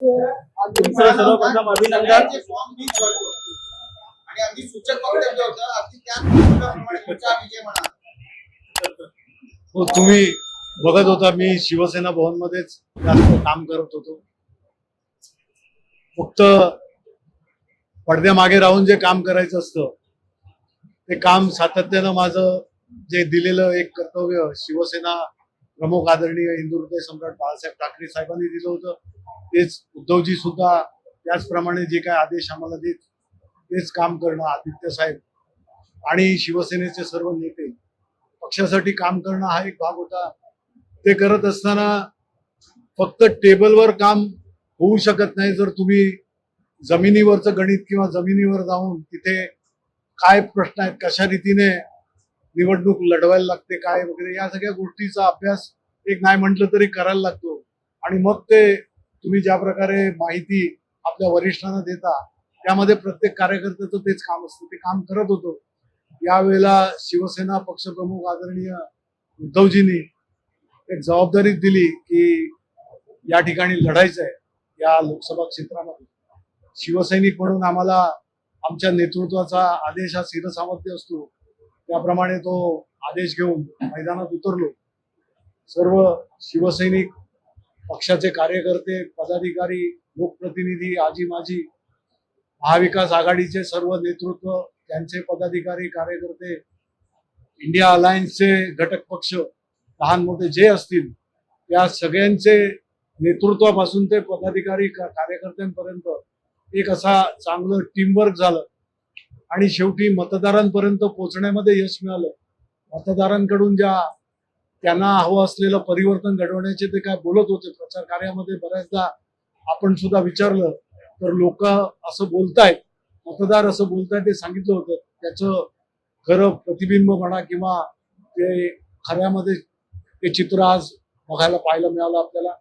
तुमचं सर्वप्रथम अभिनंदन. फॉर्म मी भरतो आणि अगदी सूचक वक्तव्य होतं. अगदी त्याच प्रमाणे तुमचा विजय म्हणा. हो तुम्ही बघत होता मी शिवसेना भवन मध्येच जास्त काम करत होतो. फक्त पडद्यामागे राहून जे काम करायचं असतं ते काम सातत्यानं माझं जे दिलेलं एक कर्तव्य शिवसेना प्रमुख आदरणीय हिंदू हृदय सम्राट बाळासाहेब ठाकरे साहेबांनी दिलं होतं. तेच उद्धवजी सुद्धा त्याचप्रमाणे जे काय आदेश आम्हाला देत तेच काम करणं आदित्य साहेब आणि शिवसेनेचे सर्व नेते. पक्षासाठी काम करणं हा एक भाग होता. ते करत असताना फक्त टेबलवर काम होऊ शकत नाही जर तुम्ही जमिनीवरचं गणित किंवा जमिनीवर जाऊन तिथे काय प्रश्न आहेत कशा रीतीने निवडणूक लढवायला लागते काय वगैरे या सगळ्या गोष्टीचा अभ्यास एक नाही म्हटलं तरी करायला लागतो. आणि मग ते तुम्ही ज्या प्रकारे माहिती आपल्या वरिष्ठांना देता त्यामध्ये प्रत्येक कार्यकर्त्याचं तेच काम असतं. ते काम करत होतो. यावेळेला शिवसेना पक्षप्रमुख आदरणीय उद्धवजींनी एक जबाबदारी दिली की या ठिकाणी लढायचं आहे या लोकसभा क्षेत्रामध्ये. शिवसैनिक म्हणून आम्हाला आमच्या नेतृत्वाचा आदेश हा शिरसामर्थ्य असतो. त्याप्रमाणे तो आदेश घेऊन मैदानात उतरलो. सर्व शिवसैनिक पक्षाचे कार्यकर्ते पदाधिकारी लोकप्रतिनिधी आजी माजी महाविकास आघाडीचे सर्व नेतृत्व त्यांचे पदाधिकारी कार्यकर्ते इंडिया अलायन्सचे घटक पक्ष लहान मोठे जे असतील त्या सगळ्यांचे नेतृत्वापासून ते पदाधिकारी कार्यकर्त्यांपर्यंत एक असा चांगलं टीमवर्क झालं. आणि शेवटी मतदारांपर्यंत पोहोचण्यामध्ये यश मिळालं. मतदारांकडून ज्या त्यांना हवं असलेलं परिवर्तन घडवण्याचे ते काय बोलत होते प्रचार कार्यामध्ये? बऱ्याचदा आपण सुद्धा विचारलं तर लोक असं बोलतायत मतदार असं बोलतायत ते सांगितलं होतं. त्याचं खरं प्रतिबिंब म्हणा किंवा ते खऱ्यामध्ये ते चित्र आज बघायला पाहायला मिळालं आपल्याला.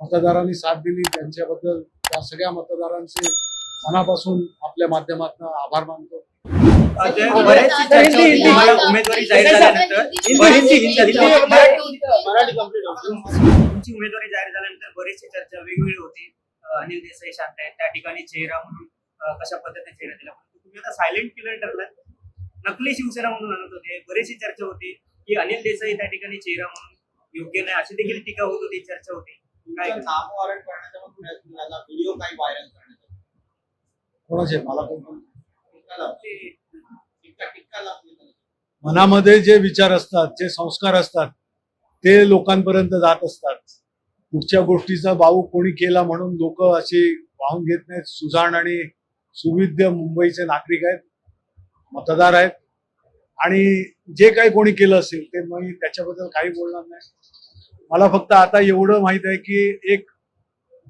मतदारांनी साथ दिली त्यांच्याबद्दल त्या सगळ्या मतदारांचे मनापासून आपल्या माध्यमातून आभार मानतो. उमेदवारी जाहीर झाल्यानंतर. तुमची उमेदवारी जाहीर झाल्यानंतर बरीचशी चर्चा वेगवेगळी होती. अनिल देसाई शांत आहेत. त्या ठिकाणी चेहरा म्हणून कशा पद्धतीने चेहरा दिला? तुम्ही आता सायलेंट किलर ठरलाय नकली शिवसेना म्हणून आणत होते. बरीचशी चर्चा होती की अनिल देसाई त्या ठिकाणी चेहरा म्हणून योग्य नाही. अशी देखील टीका होत होती चर्चा होती. काय नाम वॉरंट करण्याचा व्हिडिओ काही व्हायरल करण्याचा. कोणाचे? मला मनामध्ये जे विचार असतात जे संस्कार असतात ते लोकांपर्यंत जात असतात. कुठच्या गोष्टीचा भाऊ कोणी केला म्हणून लोक अशी वाहून घेत नाहीत. सुजाण आणि सुविद्य मुंबईचे नागरिक आहेत मतदार आहेत. आणि जे काही कोणी केलं असेल ते मी त्याच्याबद्दल काही बोलणार नाही. मला फक्त आता एवढं माहीत आहे की एक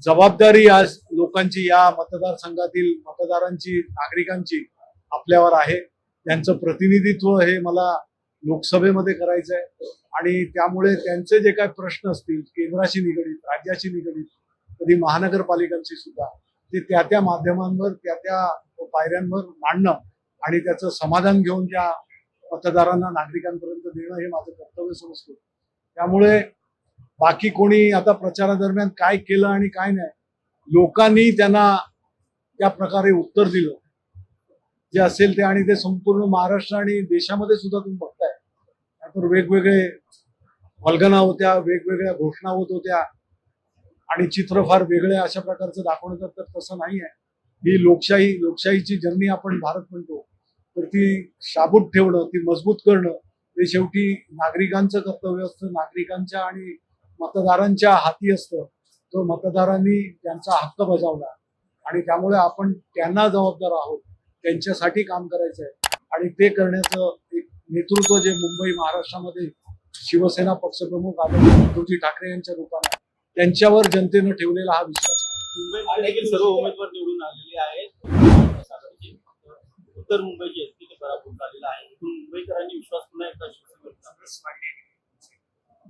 जबाबदारी आज लोकांची या मतदारसंघातील मतदारांची नागरिकांची आपल्यावर आहे. त्यांचं प्रतिनिधित्व हे मला लोकसभेमध्ये करायचं आहे. आणि त्यामुळे त्यांचे जे काही प्रश्न असतील केंद्राशी निगडीत राज्याशी निगडीत कधी महानगरपालिकांशी सुद्धा ते त्या त्या माध्यमांवर त्या त्या पायऱ्यांवर मांडणं आणि त्याचं समाधान घेऊन त्या मतदारांना नागरिकांपर्यंत देणं हे माझं कर्तव्य समजतो. त्यामुळे बाकी कोणी आता प्रचारादरम्यान काय केलं आणि काय नाही लोकांनी त्यांना त्या प्रकारे उत्तर दिलं. जे असेल ते आणि ते संपूर्ण महाराष्ट्र आणि देशामध्ये सुद्धा तुम्ही बघताय. तर वेगवेगळे वल्गना होत्या वेगवेगळ्या घोषणा होत होत्या. आणि चित्र फार वेगळे अशा प्रकारचं दाखवण्याचं तर तसं नाही आहे ही लोकशाही लोकशाहीची जर्नी आपण भारत म्हणतो. तर ती शाबूत ठेवणं ती मजबूत करणं हे शेवटी नागरिकांचं कर्तव्य असतं. नागरिकांच्या आणि मतदारांच्या हाती असतं. तो मतदारांनी त्यांचा हक्क बजावला. आणि त्यामुळे आपण त्यांना जबाबदार आहोत. त्यांच्यासाठी काम करायचं आहे आणि ते करण्याचं एक नेतृत्व जे मुंबई महाराष्ट्रामध्ये शिवसेना पक्षप्रमुख आदरणीय उद्धवजी ठाकरे यांच्या रूपाने त्यांच्यावर जनतेनं ठेवलेला हा विश्वास देखील सर्व उमेदवार निवडून आलेले आहेत. उत्तर मुंबईची एसटी ते पराभूत झालेला आहे मुंबईकरांनी विश्वास पुन्हा एकदा शिवसेनेवर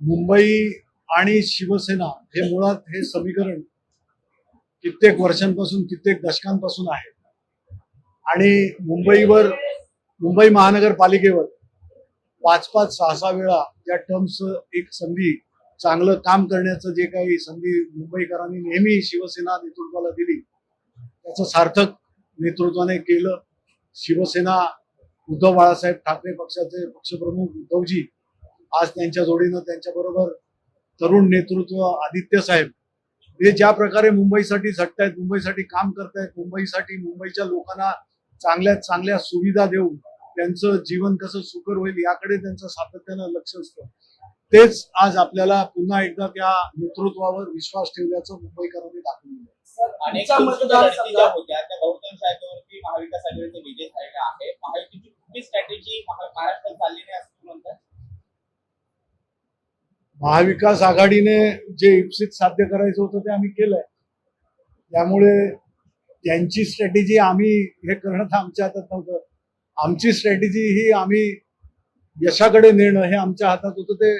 मुंबई आणि शिवसेना हे मुळात हे समीकरण कित्येक वर्षांपासून कित्येक दशकांपासून आहे. आणि मुंबईवर मुंबई महानगरपालिकेवर पाच पाच सहा सहा वेळा या टर्म्स एक संधी चांगलं काम करण्याचं जे काही संधी मुंबईकरांनी नेहमी शिवसेना नेतृत्वाला दिली त्याचं सार्थक नेतृत्वाने केलं. शिवसेना उद्धव बाळासाहेब ठाकरे पक्षाचे पक्षप्रमुख उद्धवजी आज त्यांच्या जोडीनं त्यांच्याबरोबर तरुण नेतृत्व आदित्य साहेब हे ज्या प्रकारे मुंबईसाठी झटतायत मुंबईसाठी काम करतायत मुंबईसाठी मुंबईच्या लोकांना चांगल्यात चांगल्या सुविधा देऊन त्यांचं जीवन कसं सुकर होईल याकडे त्यांचं सातत्यानं लक्ष असतं. तेच आज आपल्याला पुन्हा एकदा त्या नेतृत्वावर विश्वास ठेवल्याचं मुंबईकरांनी दाखवून दिलं. अनेक तुमचा तुमच्या लढती मतदारसंघात- ज्या होत्या त्या बहुतांश जागेवरती महाविकास आघाडीचा विजय झालेला आहे. महायुतीची कुठली स्ट्रॅटेजी महाराष्ट्रात चालली नाही असं तुम्ही म्हणतात महाविकास आघाडीने जे इप्सित साध्य करायचं होतं ते आम्ही केलंय. त्यामुळे त्यांची स्ट्रॅटेजी आम्ही हे करणं तर आमच्या हातात नव्हतं. आमची स्ट्रॅटेजी ही आम्ही यशाकडे नेणं हे आमच्या हातात होतं ते.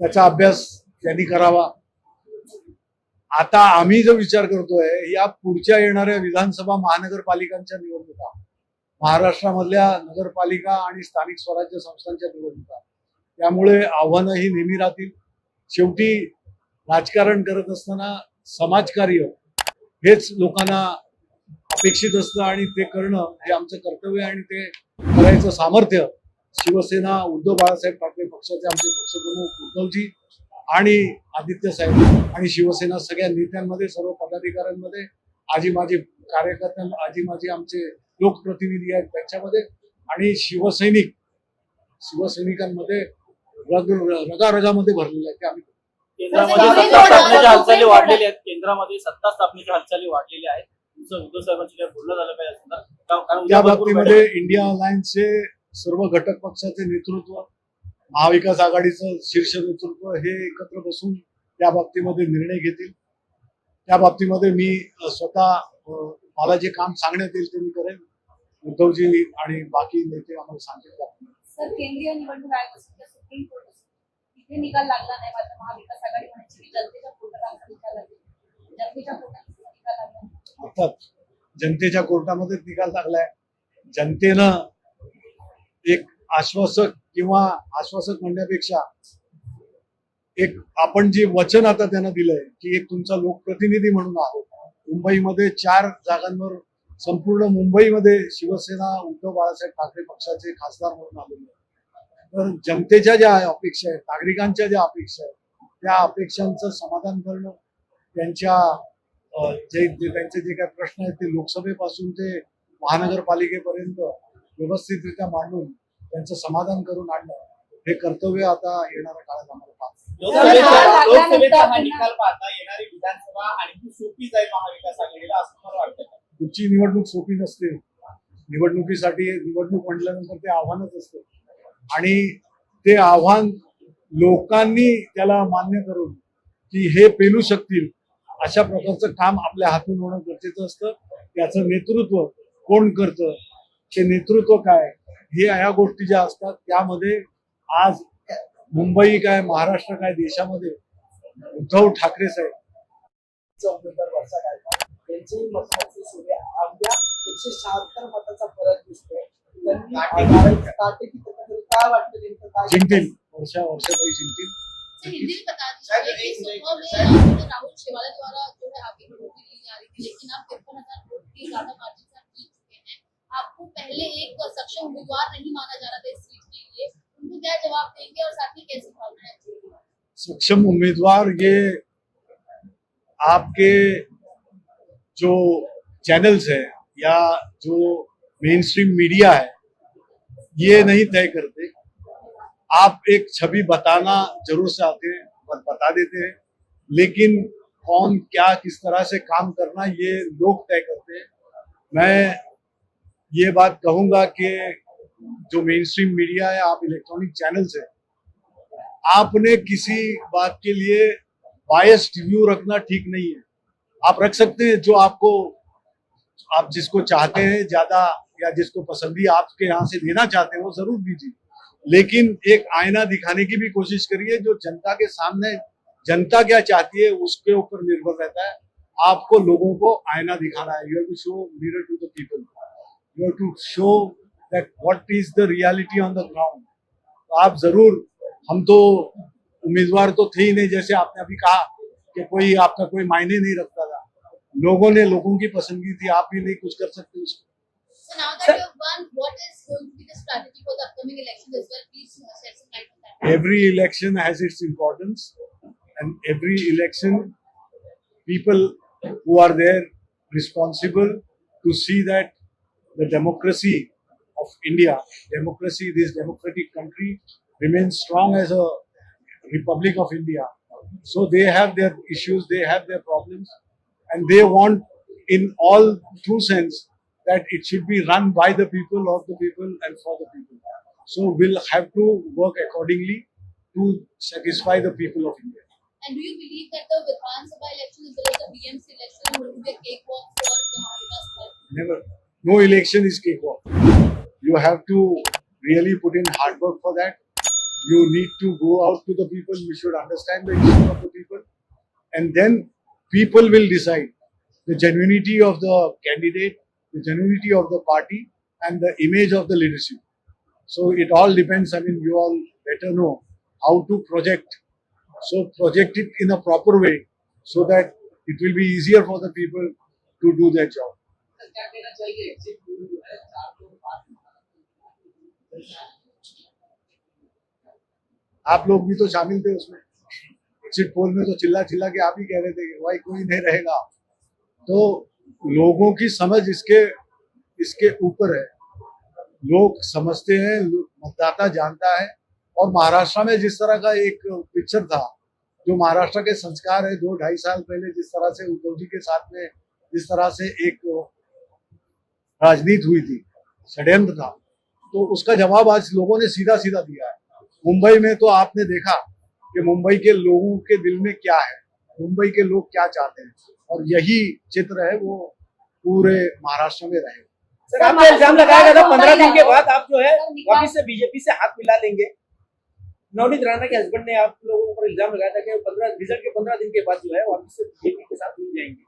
त्याचा अभ्यास त्यांनी करावा. आता आम्ही जो विचार करतोय या पुढच्या येणाऱ्या विधानसभा महानगरपालिकांच्या निवडणुका महाराष्ट्रामधल्या नगरपालिका आणि स्थानिक स्वराज्य संस्थांच्या निवडणुका त्यामुळे आव्हानं ही नेहमी राहतील. शेवटी राजकारण करत असताना समाजकार्य हेच लोकांना अपेक्षित असतं आणि ते करणं हे आमचं कर्तव्य आणि ते करायचं सामर्थ्य शिवसेना उद्धव बाळासाहेब ठाकरे पक्षाचे आमचे पक्षप्रमुख उद्धवजी आणि आदित्य साहेब आणि शिवसेना सगळ्या नेत्यांमध्ये सर्व पदाधिकाऱ्यांमध्ये आजी माझी कार्यकर्त्यां आजी माझी आमचे लोकप्रतिनिधी आहेत त्यांच्यामध्ये आणि शिवसैनिक शिवसैनिकांमध्ये रग रगारगामध्ये भरलेले आहेत ते आम्ही. केंद्रामध्ये सत्ता स्थापनेच्या हालचाली वाढलेल्या आहेत. केंद्रामध्ये सत्ता स्थापनेच्या हालचाली वाढलेल्या आहेत. तुमचं उद्धव साहेबांशी काय बोलणं झालं पाहिजे त्या बाबतीमध्ये इंडिया अलायन्सचे सर्व घटक पक्षाचे नेतृत्व महाविकास आघाडीचं शीर्ष नेतृत्व हे एकत्र बसून त्या बाबतीमध्ये निर्णय घेतील. त्या बाबतीमध्ये मी स्वतः मला जे काम सांगण्यात येईल ते मी करेन. उद्धवजी आणि बाकी नेते आम्हाला सांगतील. सर केंद्रीय निवडणूक आयोग असो किंवा सुप्रीम कोर्ट असो तिथे निकाल लागला नाही मात्र महाविकास आघाडी म्हणायची की जनतेच्या पोटाचा निकाल लागेल. जनतेच्या पोटाचा निकाल लागला. अर्थात जनतेच्या कोर्टामध्येच निकाल लागलाय. जनतेनं एक आश्वासक किंवा आश्वासक म्हणण्यापेक्षा एक आपण जे वचन आता त्यांना दिलंय की एक तुमचा लोकप्रतिनिधी म्हणून आहोत. मुंबईमध्ये चार जागांवर संपूर्ण मुंबईमध्ये शिवसेना उद्धव बाळासाहेब ठाकरे पक्षाचे खासदार म्हणून आलेले आहेत. तर जनतेच्या ज्या अपेक्षा आहेत नागरिकांच्या ज्या अपेक्षा आहेत त्या अपेक्षांचं समाधान करणं त्यांच्या जे जे त्यांचे जे काही प्रश्न आहेत ते लोकसभेपासून ते महानगरपालिकेपर्यंत व्यवस्थितरित्या मांडून त्यांचं समाधान करून आणणं हे कर्तव्य आता येणाऱ्या काळात आम्हाला पाहतो लोकसभेचा लोकसभेचा हा निकाल पाहता येणारी विधानसभा आणखी सोपी जाईल महाविकास आघाडीला असं मला वाटतं पुढची निवडणूक सोपी नसते. निवडणुकीसाठी निवडणूक म्हटल्यानंतर ते आव्हानच असतं. आणि ते आव्हान लोकांनी त्याला मान्य करून की हे पेलू शकतील अशा प्रकारचं काम आपल्या हातून होणं गरजेचं असतं. त्याचं नेतृत्व कोण करतं ते नेतृत्व काय हे या गोष्टी ज्या असतात त्यामध्ये आज मुंबई काय महाराष्ट्र काय देशामध्ये उद्धव ठाकरे साहेब. एकशे शहात्तर मताचा फरक दिसतोय. काय वाटतं नेमकं काय? जिंकतील. वर्षा जिंकतील. राहुल शेवाला द्वारा जो है आपकी बढ़ोतरी ली जा रही थी लेकिन आप तिरपन हज़ार वोट की ज़्यादा मार्जिन से जीत चुके हैं आपको पहले एक सक्षम उम्मीदवार नहीं माना जा रहा था इस सीट के लिए. उनको क्या जवाब देंगे और साथ ही कैसी भावना है? सक्षम उम्मीदवार ये आपके जो चैनल्स है या जो मेन स्ट्रीम मीडिया है, ये नहीं तय करते। आप एक छवि बताना ज़रूर से आते हैं और बता देते हैं, लेकिन कौन क्या, किस तरह से काम करना, ये लोग तय करते हैं। मैं ये बात कहूँगा कि जो मेन स्ट्रीम मीडिया है, आप इलेक्ट्रॉनिक चैनल्स है, आपने किसी बात के लिए बायस व्यू रखना ठीक नहीं है। आप रख सकते हैं जो आपको आप जिसको चाहते हैं ज़्यादा या जिसको पसंदी आपके यहाँ से लेना चाहते हैं, वो ज़रूर दीजिए लेकिन एक आईना दिखाने की भी कोशिश करिए, जो जनता के सामने जनता क्या चाहती है, उसके ऊपर निर्भर रहता है। आपको लोगों को आईना दिखाना है। You to show mirror to the people you to show that what is the reality on the ground. तो आप ज़रूर, हम तो उम्मीदवार तो थे ही नहीं, जैसे आपने अभी कहा कि कोई आपका कोई मायने नहीं रखता। लोगों ने लोगों की पसंदगी थी आप भी नहीं कुछ कर सकते उसको So now that you have won, what is going to be the strategy for the upcoming elections as well? Please uh, shed some light on that. every election has its importance and every election people who are there responsible to see that the democracy of india democracy this democratic country remains strong as a republic of india so they have their issues they have their problems and they want in all true sense that it should be run by the people of the people and for the people so we'll have to work accordingly to satisfy the people of India. And do you believe that the Vidhan Sabha election as well as the BMC election to be a cakewalk for the club? Never. No election is cakewalk. You have to really put in hard work for that. You need to go out to the people. You should understand the issue of the people. And then people will decide the genuinity of the candidate, the genuinity of the party, and the image of the leadership. So it all depends. I mean, you all better know how to project. So project it in a proper way so that it will be easier for the people to do their job. तर क्या कहना चाहिए exit poll जो है चार तो पाँच आप लोग भी तो शामिल थे उसमें एग्जिट पोल में तो चिल्ला चिल्ला के आप ही कह रहे थे भाई कोई नहीं रहेगा। तो लोगों की समझ इसके इसके ऊपर है। लोग समझते हैं मतदाता जानता है। और महाराष्ट्र में जिस तरह का एक पिक्चर था, जो महाराष्ट्र के संस्कार है, दो ढाई साल पहले जिस तरह से उद्धव जी के साथ में, जिस तरह से एक राजनीति हुई थी, षड्यंत्र था तो उसका जवाब आज लोगों ने सीधा सीधा दिया है। मुंबई में तो आपने देखा कि मुंबई के लोगों के दिल में क्या है मुंबई के लोग क्या चाहते हैं? और यही चित्र है वो पूरे महाराष्ट्र में रहे सर आप पे इल्ज़ाम लगाया गया था पंद्रह दिन के बाद आप जो है वापिस से बीजेपी से हाथ मिला लेंगे। नवनीत राणा के हस्बैंड ने आप लोगों पर इल्ज़ाम लगाया था कि पंद्रह रिज़ल्ट के पंद्रह दिन के बाद जो है वापिस से बीजेपी के साथ मिल जाएँगे।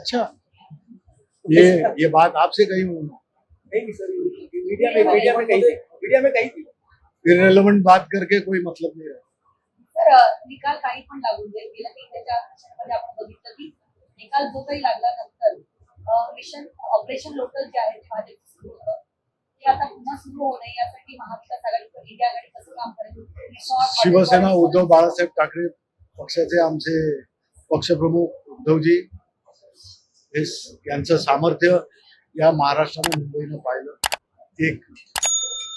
अच्छा ये ये बात आपसे कही हूँ नहीं सर मीडिया में मीडिया में कही थी मीडिया में कही थी। इरेलेवंट बात करके कोई मतलब नहीं है। अ, निकाल काही पण लागून जाईल गेल्या काही त्याच्या मध्ये आपण बघितलं की निकाल जो काही लागल्यानंतर अ, मिशन ऑपरेशन लोकल जे आहे ते भाजप सुरू होतं. ते आता पुन्हा सुरू होऊ नये यासाठी महाविकास आघाडी इंडिया आघाडी कसं काम करेल? शिवसेना उद्धव बाळासाहेब ठाकरे पक्षाचे आमचे पक्षप्रमुख उद्धवजी हे यांचं सामर्थ्य या महाराष्ट्राने मुंबईनं पाहिलं. एक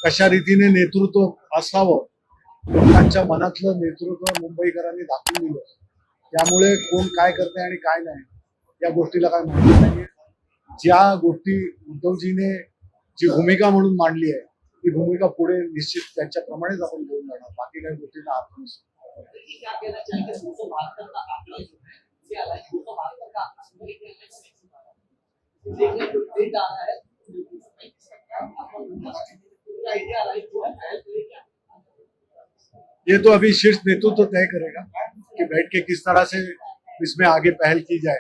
कशा रीतीने नेतृत्व असावं लोकांच्या मनातलं नेतृत्व मुंबईकरांनी दाखवून दिलं. त्यामुळे कोण काय करते आणि काय नाही या गोष्टीला काय माहिती नाही ज्या गोष्टी उद्धवजीने जी भूमिका म्हणून मांडली आहे ती भूमिका पुढे निश्चित त्यांच्याप्रमाणेच आपण घेऊन जाणार. बाकी काही गोष्टींना अर्थ नसतो क्या कहना चाहिए दो सौ बहत्तर का आंकड़ा जो है ये तो अभी शीर्ष नेतृत्व तय करेगा कि बैठ के किस तरह से इसमें आगे पहल की जाए।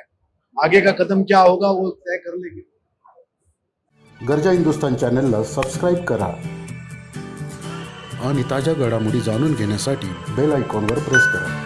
आगे का कदम क्या होगा वो तय कर लेंगे। गरजा हिंदुस्तान चॅनलला सबस्क्राईब करा आणि ताज्या घडामोडी जाणून घेण्यासाठी बेल आयकॉनवर प्रेस करा.